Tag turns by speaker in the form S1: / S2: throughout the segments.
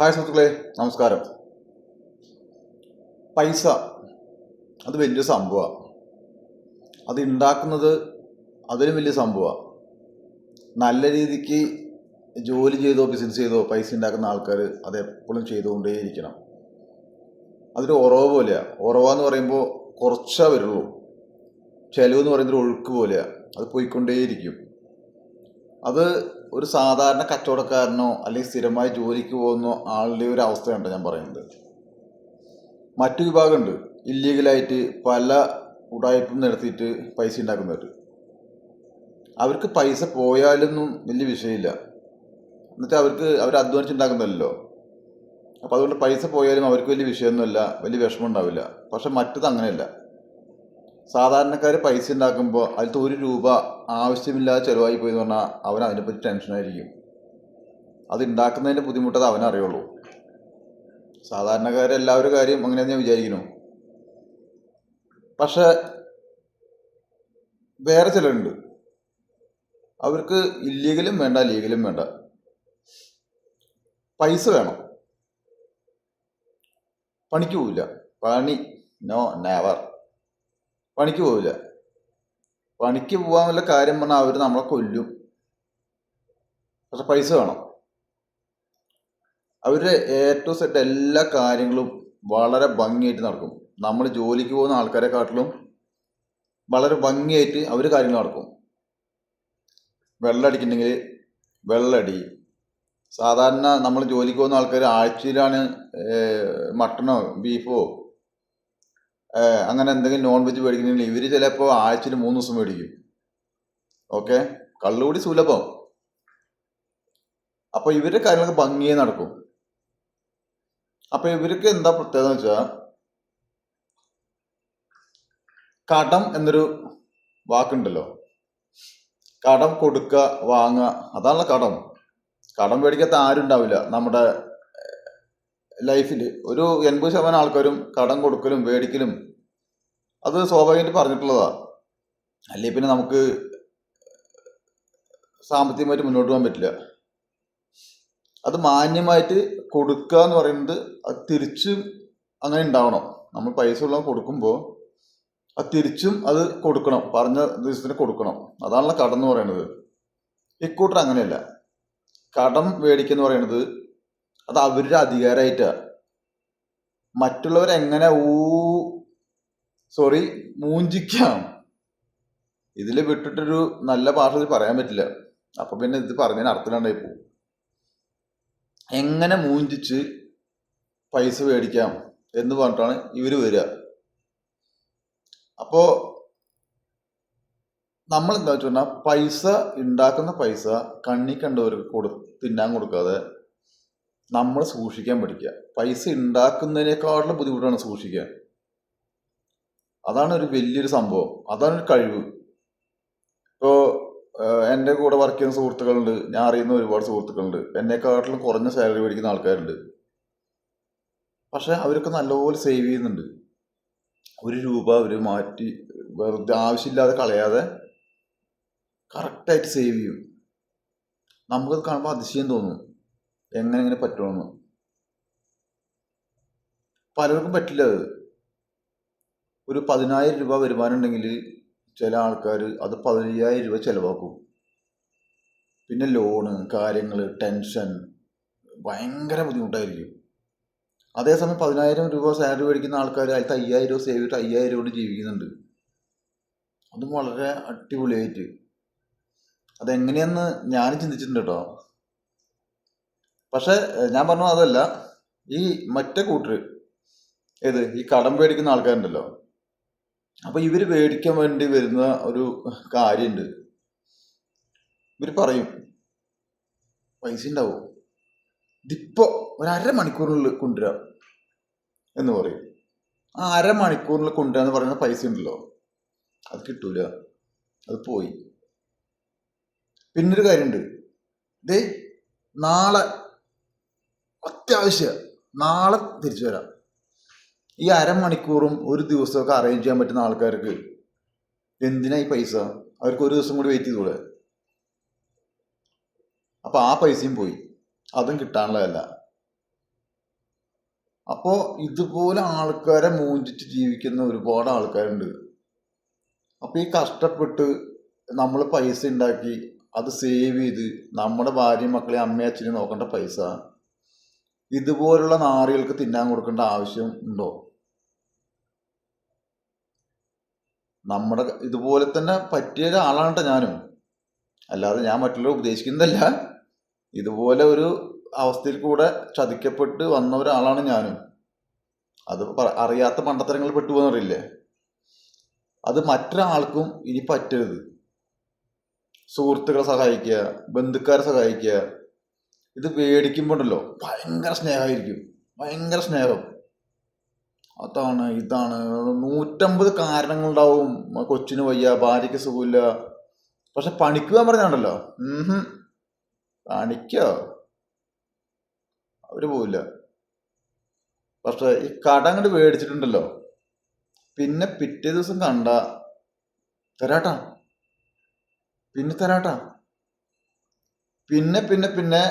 S1: Hi സുഹൃത്തുക്കളെ. നമസ്കാരം. പൈസ അത് വലിയ സംഭവമാണ് അത് ഉണ്ടാക്കുന്നത് അതിലും വലിയ സംഭവമാണ് നല്ല രീതിക്ക് ജോലി ചെയ്തോ ബിസിനസ് ചെയ്തോ പൈസ ഉണ്ടാക്കുന്ന ആൾക്കാർ അത് എപ്പോഴും ചെയ്തുകൊണ്ടേയിരിക്കണം അതൊരു ഉറവ് പോലെയാണ് ഉറവാന്ന് പറയുമ്പോൾ കുറച്ചേ വരുള്ളൂ. ചിലവ് എന്ന് ഒഴുക്ക് പോലെയാണ് അത് പോയിക്കൊണ്ടേയിരിക്കും. അത് ഒരു സാധാരണ കച്ചവടക്കാരനോ അല്ലെങ്കിൽ സ്ഥിരമായി ജോലിക്ക് പോകുന്ന ആളുടെ ഒരു അവസ്ഥയുണ്ട് ഞാൻ പറയുന്നത്. മറ്റു വിഭാഗമുണ്ട്. ഇല്ലീഗലായിട്ട് പല ഉടായ്പും നടത്തിയിട്ട് പൈസ ഉണ്ടാക്കുന്നവർ അവർക്ക് പൈസ പോയാലൊന്നും വലിയ വിഷയമില്ല. എന്നിട്ട് അവർക്ക് അവർ അധ്വാനിച്ചുണ്ടാക്കുന്നതല്ലോ. അപ്പോൾ അതുകൊണ്ട് പൈസ പോയാലും അവർക്ക് വലിയ വിഷയമൊന്നുമില്ല. വലിയ വിഷമം ഉണ്ടാവില്ല. പക്ഷെ മറ്റത് അങ്ങനെയല്ല. സാധാരണക്കാർ പൈസ ഉണ്ടാക്കുമ്പോൾ അതിലത്തെ ഒരു രൂപ ആവശ്യമില്ലാതെ ചിലവായി പോയി എന്ന് പറഞ്ഞാൽ അവൻ അതിനെപ്പറ്റി ടെൻഷനായിരിക്കും അത് ഉണ്ടാക്കുന്നതിന്റെ ബുദ്ധിമുട്ട് അവനറിയുള്ളൂ സാധാരണക്കാരെല്ലാവരും കാര്യം അങ്ങനെ ഞാൻ വിചാരിക്കുന്നു. പക്ഷേ വേറെ ചിലരുണ്ട്. അവർക്ക് ഇല്ലീഗലും വേണ്ട ലീഗലും വേണ്ട. പൈസ വേണം. പണിക്ക് പോവില്ല. പണി നോ നെവർ പണിക്ക് പോവില്ല. പണിക്ക് പോകാൻ കാര്യം പറഞ്ഞാൽ അവർ നമ്മളെ കൊല്ലും. പക്ഷെ പൈസ വേണം. അവരുടെ എ ടു സെറ്റ് എല്ലാ കാര്യങ്ങളും വളരെ ഭംഗിയായിട്ട് നടക്കും. നമ്മൾ ജോലിക്ക് പോകുന്ന ആൾക്കാരെക്കാട്ടിലും വളരെ ഭംഗിയായിട്ട് അവർ കാര്യങ്ങൾ നടക്കും. വെള്ളമടിക്കുന്നുണ്ടെങ്കിൽ വെള്ളമടി. സാധാരണ നമ്മൾ ജോലിക്ക് പോകുന്ന ആൾക്കാർ ആഴ്ചയിലാണ് മട്ടണോ ബീഫോ അങ്ങനെ എന്തെങ്കിലും നോൺ വെജ് മേടിക്കണമെങ്കിൽ ഇവർ ചിലപ്പോൾ ആഴ്ചയിൽ മൂന്ന് ദിവസം മേടിക്കും. ഓക്കെ കള്ളുകൂടി സുലഭം. അപ്പോൾ ഇവരുടെ കാര്യങ്ങളൊക്കെ ഭംഗിയെ നടക്കും. അപ്പോൾ ഇവർക്ക് എന്താ പ്രത്യേകത എന്ന് വെച്ചാൽ കടം എന്നൊരു വാക്കുണ്ടല്ലോ. കടം കൊടുക്കുക വാങ്ങുക അതാണല്ലോ കടം. കടം മേടിക്കാത്ത ആരും ഉണ്ടാവില്ല. നമ്മുടെ ലൈഫിൽ ഒരു എൺപത് ശതമാനം ആൾക്കാരും കടം കൊടുക്കലും മേടിക്കലും അത് സ്വാഭാവികമായിട്ട് പറഞ്ഞിട്ടുള്ളതാണ് അല്ലേ പിന്നെ നമുക്ക് സാമ്പത്തികമായിട്ട് മുന്നോട്ട് പോകാൻ പറ്റില്ല. അത് മാന്യമായിട്ട് കൊടുക്കുക എന്ന് പറയുന്നത് അത് തിരിച്ചും അങ്ങനെ ഉണ്ടാവണം. നമ്മൾ പൈസ ഉള്ള കൊടുക്കുമ്പോൾ അത് തിരിച്ചും അത് കൊടുക്കണം. പറഞ്ഞ ദിവസത്തിന് കൊടുക്കണം. അതാണല്ലോ കടം എന്ന് പറയുന്നത്. ഇക്കൂട്ടർ അങ്ങനെയല്ല. കടം മേടിക്കുന്ന പറയുന്നത് അത് അവരുടെ അധികാരമായിട്ടാണ് മറ്റുള്ളവരെങ്ങനെ ഊ സോറി മൂഞ്ചിക്കാം. ഇതിൽ വിട്ടിട്ടൊരു നല്ല ഭാഷ പറയാൻ പറ്റില്ല. അപ്പൊ പിന്നെ ഇത് പറഞ്ഞതിന് അർത്ഥമില്ലാണ്ടായി പോകും എങ്ങനെ മൂഞ്ചിച്ച് പൈസ മേടിക്കാം എന്ന് പറഞ്ഞിട്ടാണ് ഇവർ വരിക. അപ്പോൾ നമ്മൾ എന്താ വെച്ച് പറഞ്ഞാൽ പൈസ ഉണ്ടാക്കുന്ന പൈസ കണ്ണി കണ്ടവർക്ക് കൊടു തിന്നാൻ കൊടുക്കാതെ നമ്മൾ സൂക്ഷിക്കാൻ പഠിക്കുക. പൈസ ഉണ്ടാക്കുന്നതിനേക്കാളും ബുദ്ധിമുട്ടാണ് സൂക്ഷിക്കാൻ അതാണ് ഒരു വലിയൊരു സംഭവം. അതാണ് ഒരു കഴിവ് ഇപ്പോൾ എന്റെ കൂടെ വർക്ക് ചെയ്യുന്ന സുഹൃത്തുക്കളുണ്ട്. ഞാൻ അറിയുന്ന ഒരുപാട് സുഹൃത്തുക്കളുണ്ട്. എന്നെക്കാട്ടിലും കുറഞ്ഞ സാലറി മേടിക്കുന്ന ആൾക്കാരുണ്ട്. പക്ഷെ അവരൊക്കെ നല്ലപോലെ സേവ് ചെയ്യുന്നുണ്ട്. ഒരു രൂപ അവർ മാറ്റി വെറുതെ ആവശ്യമില്ലാതെ കളയാതെ കറക്റ്റായിട്ട് സേവ് ചെയ്യും. നമുക്കത് കാണുമ്പോൾ അതിശയം തോന്നും. എങ്ങനെ എങ്ങനെ പറ്റുമെന്ന്. പലർക്കും പറ്റില്ല അത്. ഒരു പതിനായിരം രൂപ വരുമാനം ഉണ്ടെങ്കിൽ ചില ആൾക്കാർ അത് പതിനയ്യായിരം രൂപ ചിലവാക്കും. പിന്നെ ലോണ് കാര്യങ്ങൾ ടെൻഷൻ ഭയങ്കര ബുദ്ധിമുട്ടായിരിക്കും. അതേസമയം പതിനായിരം രൂപ സാലറി മേടിക്കുന്ന ആൾക്കാർ അതിലത്തെ അയ്യായിരം രൂപ സേവ് ചെയ്തിട്ട് അയ്യായിരം രൂപ കൊണ്ട് ജീവിക്കുന്നുണ്ട്. അതും വളരെ അടിപൊളിയായിട്ട്. അതെങ്ങനെയെന്ന് ഞാൻ ചിന്തിച്ചിട്ടുണ്ട് കേട്ടോ. പക്ഷേ ഞാൻ പറഞ്ഞു അതല്ല. ഈ മറ്റേ കൂട്ടർ ഏത്? ഈ കടം മേടിക്കുന്ന ആൾക്കാരുണ്ടല്ലോ. അപ്പൊ ഇവർ മേടിക്കാൻ വേണ്ടി വരുന്ന ഒരു കാര്യമുണ്ട് ഇവർ പറയും പൈസ ഉണ്ടാവും ഇതിപ്പോ ഒരു അരമണിക്കൂറിനുള്ളിൽ കൊണ്ടുവരാം എന്ന് പറയും. ആ അര അരമണിക്കൂറിൽ കൊണ്ടുവരാന്ന് പറയുന്ന പൈസ ഉണ്ടല്ലോ. അത് കിട്ടൂല. അത് പോയി. പിന്നൊരു കാര്യമുണ്ട് ദേ നാളെ അത്യാവശ്യം നാളെ തിരിച്ചു വരാം. ഈ അരമണിക്കൂറും ഒരു ദിവസമൊക്കെ അറേഞ്ച് ചെയ്യാൻ പറ്റുന്ന ആൾക്കാർക്ക് എന്തിനാ ഈ പൈസ? അവർക്ക് ഒരു ദിവസം കൂടി വെയിറ്റ് ചെയ്തൂടെ? അപ്പോൾ ആ പൈസയും പോയി. അതും കിട്ടാനുള്ളതല്ല. അപ്പോൾ ഇതുപോലെ ആൾക്കാരെ മൂഞ്ചിച്ച് ജീവിക്കുന്ന ഒരുപാട് ആൾക്കാരുണ്ട്. അപ്പോൾ ഈ കഷ്ടപ്പെട്ട് നമ്മൾ പൈസ ഉണ്ടാക്കി അത് സേവ് ചെയ്ത് നമ്മുടെ ഭാര്യയും മക്കളെ അമ്മയും അച്ഛനെയും നോക്കേണ്ട പൈസ ഇതുപോലുള്ള നാറികൾക്ക് തിന്നാൻ കൊടുക്കേണ്ട ആവശ്യം ഉണ്ടോ? നമ്മുടെ ഇതുപോലെ തന്നെ പറ്റിയ ഒരാളാണ് ഞാനും. അല്ലാതെ ഞാൻ മറ്റുള്ളവർ ഉപദേശിക്കുന്നതല്ല. ഇതുപോലെ ഒരു അവസ്ഥയിൽ കൂടെ ചതിക്കപ്പെട്ട് വന്ന ഒരാളാണ് ഞാനും. അത് അറിയാത്ത മണ്ടത്തരങ്ങൾ പെട്ടുപോകുന്നറിയില്ലേ അത് മറ്റൊരാൾക്കും ഇനി പറ്റരുത്. സുഹൃത്തുക്കളെ സഹായിക്കുക ബന്ധുക്കാരെ സഹായിക്കുക. ഇത് പേടിക്കുമ്പോണ്ടല്ലോ. ഭയങ്കര സ്നേഹമായിരിക്കും. ഭയങ്കര സ്നേഹം. അതാണ് ഇതാണ്. നൂറ്റമ്പത് കാരണങ്ങളുണ്ടാവും. കൊച്ചിന് വയ്യ ഭാര്യയ്ക്ക് സുഖമില്ല. പക്ഷെ പണിക്ക് പോകാൻ പറഞ്ഞാണ്ടല്ലോ പണിക്കോ? അവർ പോവില്ല. പക്ഷെ ഈ കട അങ്ങോട്ട് മേടിച്ചിട്ടുണ്ടല്ലോ. പിന്നെ പിറ്റേ ദിവസം കണ്ട തരാട്ടാ. പിന്നെ തരാട്ടാ. പിന്നെ പിന്നെ പിന്നെ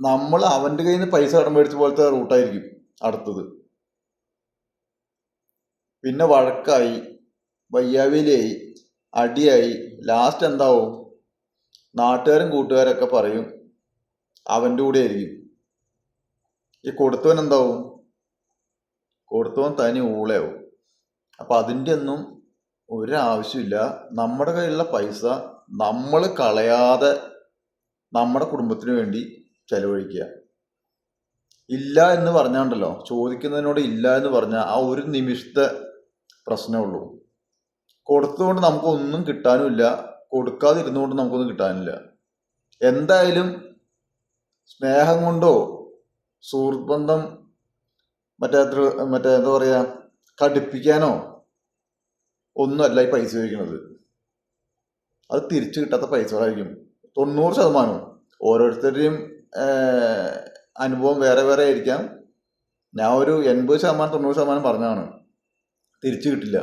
S1: നമ്മൾ അവന്റെ കയ്യിൽ നിന്ന് പൈസ കടം മേടിച്ച പോലത്തെ റൂട്ടായിരിക്കും അടുത്തത്. പിന്നെ വഴക്കായി വയ്യാവിലായി അടിയായി ലാസ്റ്റ് എന്താവും? നാട്ടുകാരും കൂട്ടുകാരൊക്കെ പറയും അവന്റെ കൂടെ ആയിരിക്കും ഈ കൊടുത്തവൻ എന്താവും? കൊടുത്തവൻ തനി ഊളയാവും. അപ്പം അതിന്റെ ഒന്നും ഒരാവശ്യമില്ല. നമ്മുടെ കയ്യിലുള്ള പൈസ നമ്മൾ കളയാതെ നമ്മുടെ കുടുംബത്തിന് വേണ്ടി ചെലവഴിക്കുക. ഇല്ല എന്ന് പറഞ്ഞാണ്ടല്ലോ? ചോദിക്കുന്നതിനോട് ഇല്ല എന്ന് പറഞ്ഞാൽ ആ ഒരു നിമിഷത്തെ പ്രശ്നമേ ഉള്ളൂ കൊടുത്തുകൊണ്ട് നമുക്കൊന്നും കിട്ടാനുമില്ല. കൊടുക്കാതിരുന്നുകൊണ്ട് നമുക്കൊന്നും കിട്ടാനില്ല. എന്തായാലും സ്നേഹം കൊണ്ടോ സുഹൃത്ത് ബന്ധം മറ്റേ മറ്റേ എന്താ പറയാ കടുപ്പിക്കാനോ ഒന്നുമല്ല ഈ പൈസ ചോദിക്കുന്നത്. അത് തിരിച്ചു കിട്ടാത്ത പൈസകളായിരിക്കും. തൊണ്ണൂറ് ശതമാനവും. ഓരോരുത്തരുടെയും അനുഭവം വേറെ വേറെ ആയിരിക്കാം. ഞാൻ ഒരു എൺപത് ശതമാനം തൊണ്ണൂറ് ശതമാനം പറഞ്ഞാണ് തിരിച്ചു കിട്ടില്ല.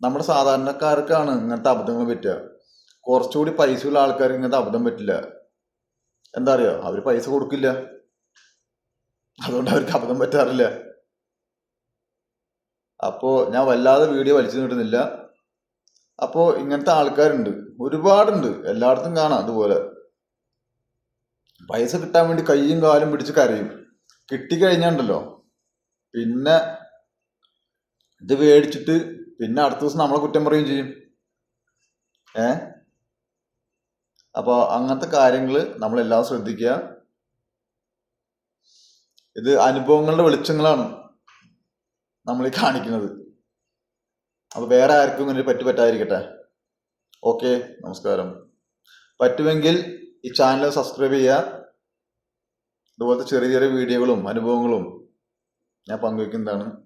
S1: നമ്മുടെ സാധാരണക്കാർക്കാണ് ഇങ്ങനത്തെ അബദ്ധങ്ങൾ പറ്റുക. കുറച്ചുകൂടി പൈസയുള്ള ആൾക്കാർക്ക് ഇങ്ങനത്തെ അബദ്ധം പറ്റില്ല. എന്താ അറിയോ? അവർ പൈസ കൊടുക്കില്ല. അതുകൊണ്ട് അവർക്ക് അബദ്ധം പറ്റാറില്ല. അപ്പോൾ ഞാൻ വല്ലാതെ വീഡിയോ വലിച്ചു നീട്ടുന്നില്ല. അപ്പോൾ ഇങ്ങനത്തെ ആൾക്കാരുണ്ട്. ഒരുപാടുണ്ട്. എല്ലായിടത്തും കാണാം അതുപോലെ. പൈസ കിട്ടാൻ വേണ്ടി കയ്യും കാലും പിടിച്ച് കരയും. കിട്ടിക്കഴിഞ്ഞാണ്ടല്ലോ. പിന്നെ ഇത് മേടിച്ചിട്ട് പിന്നെ അടുത്ത ദിവസം നമ്മളെ കുറ്റം പറയുകയും ചെയ്യും. ഏ? അപ്പോൾ അങ്ങനത്തെ കാര്യങ്ങൾ നമ്മളെല്ലാം ശ്രദ്ധിക്കുക. ഇത് അനുഭവങ്ങളുടെ വെളിച്ചങ്ങളാണ് നമ്മൾ ഈ കാണിക്കുന്നത്. അപ്പോൾ വേറെ ആർക്കും ഇങ്ങനെ പറ്റി പറ്റാതിരിക്കട്ടെ. ഓക്കെ നമസ്കാരം. പറ്റുമെങ്കിൽ ഈ ചാനൽ സബ്സ്ക്രൈബ് ചെയ്യുക. അതുപോലത്തെ ചെറിയ ചെറിയ വീഡിയോകളും അനുഭവങ്ങളും ഞാൻ പങ്കുവെക്കുന്നതാണ്.